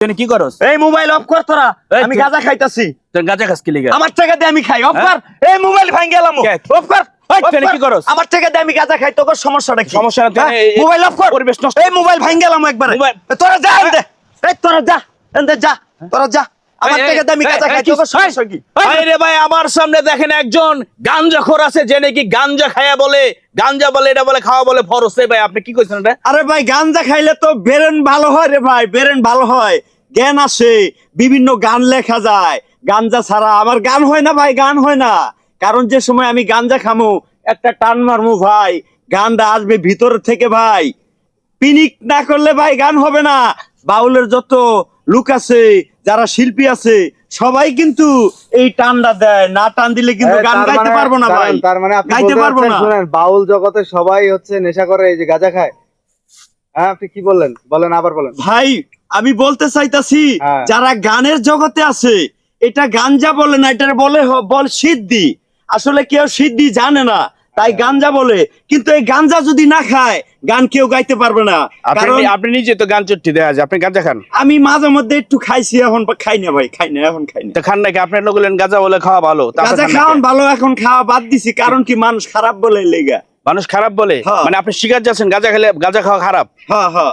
তুই কি করস? এই মোবাইল অফ কর তোরা। আমি গাজা খাইতাছি। তুই গাজা খাস কি লাগা? আমার টাকা দিয়ে আমি খাই। অফ হ্যাঁ? কর। এই মোবাইল ভাঙ গেলাম? অফ কর। তুই কি করস? আমার টাকা দিয়ে আমি গাজা খাই। তোর সমস্যাটা কি? সমস্যা না, হ্যাঁ? মোবাইল অফ কর। পরিবেশ নষ্ট- এই মোবাইল ভাঙ গেলাম একবারে। তোরা যা এনতে এই তোরা যা এনতে যা। তোরা যা। আমার সমস্যা কি ভাই আমার সামনে দেখেন একজন গাঞ্জাখোর আছে যে নাকি গাঞ্জা খায়া বলে গাঞ্জা বলে এটা বলে খাওয়া বলে ফরস ভাই আপনি কি কইছেন এটা আরে ভাই গাঞ্জা খাইলে তো বেরেন ভালো হয় রে ভাই বেরেন ভালো হয়। জ্ঞান আসে বিভিন্ন গান লেখা যায়। গাঞ্জা ছাড়া আমার গান হয় না ভাই গান হয় না। কারণ যে সময় আমি গাঞ্জা খামু একটা টান মারমু ভাই গানটা আসবে ভিতর থেকে ভাই। পিনিক না করলে ভাই গান হবে না। বাউলের যত লুক আছে যারা শিল্পী আছে সবাই কিন্তু এই টানটা দেয়। না টান দিলে কিন্তু গান গাইতে মানে- পারব না ভাই। তার- মানে আপনি গাইতে পারব না। শুনেন বাউল জগতে সবাই হচ্ছে নেশা করে এই যে গাঁজা খায়। হ্যাঁ আপনি কি বললেন? বলেন আবার বলেন। ভাই আমি বলতে চাইতাছি হ্যাঁ। যারা গানের জগতে আছে এটা গাঞ্জা বলে না এটা বলে বল সিদ্ধি। আসলে কেউ সিদ্ধি জানে না। তাই গাঞ্জা বলে। কিন্তু এই গাঞ্জা যদি না খায় গান কেউ গাইতে পারবে না। কারণ আপনি আপনি নিজে তো গান চট্টি দেয়া যায় আপনি গাঁজা খান। আমি মাঝে মধ্যে একটু খাইছি এখন খাই না ভাই খাই না এখন খাই না। খান নাকি? আপনার লোক গাঁজা বলে খাওয়া ভালো। আপনি গাঁজা খাওয়ান ভালো এখন খাওয়া বাদ দিছি কারণ কি মানুষ খারাপ বলে লেগা। মানুষ খারাপ বলে? হ্যাঁ। মানে আপনি শিকার যাচ্ছেন গাঁজা খেলে গাঁজা খাওয়া খারাপ? হ্যাঁ হ্যাঁ।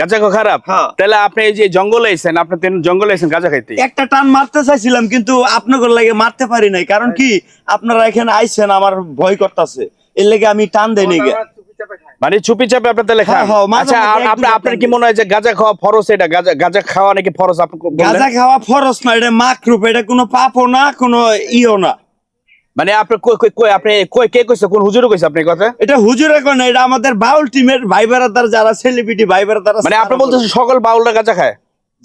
গাঁজা খাওয়া খারাপ। তাহলে আপনি এই যে জঙ্গলে এসেছেন আপনি জঙ্গলে এসেছেন গাঁজা খাইতে। একটা টান মারতে চাইছিলাম কিন্তু আপনাদের লাগে মারতে পারি নাই। কারণ কি আপনারা এখানে আইছেন আমার ভয় করতেছে। এর লেগে আমি টান নি মানে চুপি চাপে আপনার তাহলে আচ্ছা আপনার আপনার কি মনে হয় যে গাঁজা খাওয়া ফরজ এটা? গাঁজা গাঁজা খাওয়া নাকি ফরজ? আপনি বললেন? গাঁজা খাওয়া ফরজ না এটা মাকরূপ এটা কোনো পাপও না কোনো ইও না। মানে আপনি কই কই কই আপনি কই কে কইছে? কোন হুজুর কইছে আপনি কথা? এটা হুজুরে কোন এটা আমাদের বাউল টিমের ভাইবার যারা সেলিব্রিটি ভাইবার মানে আপনি বলতেছেন সকল বাউলরা গাঁজা খায়?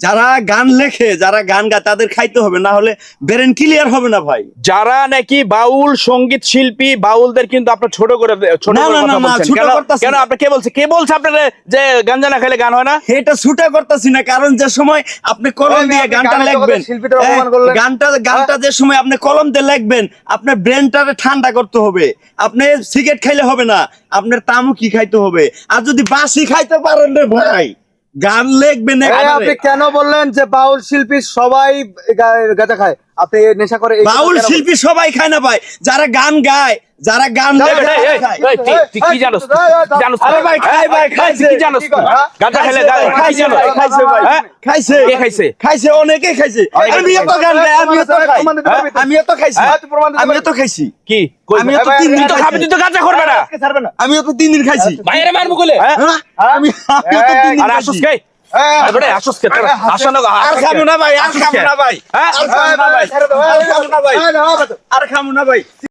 যারা গান লেখে যারা গান গায় তাদের খাইতে হবে না হলে ব্রেন ক্লিয়ার হবে না ভাই। যারা নাকি বাউল সংগীত শিল্পী বাউলদের কিন্তু আপনার ছোট করে ছোট করে কথা বলছেন। কেন কেন আপনি কে বলছে? কে বলছে আপনার যে গাঞ্জা না খেলে গান হয় না? এটা ছুটা করতেছি না কারণ যে সময় আপনি কলম দিয়ে গানটা লিখবেন হ্যাঁ। গানটা গানটা যে সময় আপনি কলম দিয়ে লিখবেন আপনার ব্রেনটারে ঠান্ডা করতে হবে। আপনি সিগারেট খাইলে হবে না আপনার তামুকি খাইতে হবে। আর যদি বাসি খাইতে পারেন রে ভাই। গান লেখবেন আপনি কেন বললেন যে বাউল শিল্পী সবাই গাঁজা খায়? আপনি নেশা করে বাউল শিল্পী সবাই খায় না ভাই। যারা গান গায় যারা গান এই, লেখে, এই, এই, খায়। এই, তুই- তুই কি জানোস? জানোস? আরে ভাই, খাই ভাই, খাইছে। কি জানোস? কি কয়, হ্যাঁ? গাঁজা খেলে খাইছে ভাই, গাঁজা খাইছে ভাই, খাইছে ভাই। হ্যাঁ? খাইছে কে খাইছে? খাইছে অনেকে খাইছে। তো গান গাই খাই। খাইছি। হ্যাঁ, তো খাইছি। কি? আমিও তো তিন দিন তো খাবি তুই তো গাঁজা করবে না আজকে ছাড়বে আমিও তো তিন দিন খাইছি। ভাইয়ের হ্যাঁ? হ্যাঁ? আমি তিন দিন খাইছি। আরে হ্যাঁ? আর খাব না ভাই।